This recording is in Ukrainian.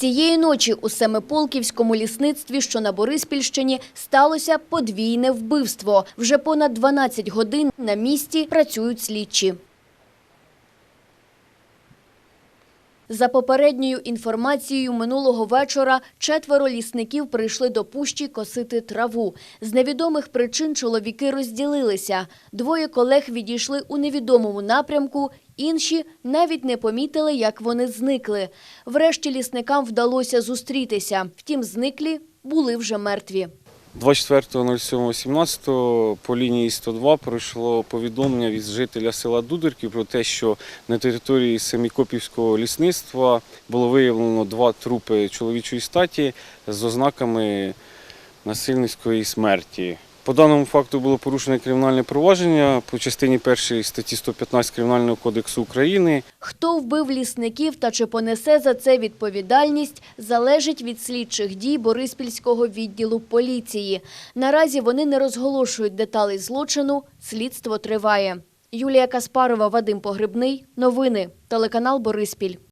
Цієї ночі у Семиполківському лісництві, що на Бориспільщині, сталося подвійне вбивство. Вже понад 12 годин на місці працюють слідчі. За попередньою інформацією, минулого вечора четверо лісників прийшли до пущі косити траву. З невідомих причин чоловіки розділилися. Двоє колег відійшли у невідомому напрямку, інші навіть не помітили, як вони зникли. Врешті лісникам вдалося зустрітися. Втім, зниклі були вже мертві. 24.07.17 по лінії 102 пройшло повідомлення від жителя села Дудерків про те, що на території Семікопівського лісництва було виявлено два трупи чоловічої статі з ознаками насильницької смерті. По даному факту було порушено кримінальне провадження по частині першої статті 115 Кримінального кодексу України. Хто вбив лісників та чи понесе за це відповідальність, залежить від слідчих дій Бориспільського відділу поліції. Наразі вони не розголошують деталей злочину, слідство триває. Юлія Каспарова, Вадим Погребний. Новини. Телеканал Бориспіль.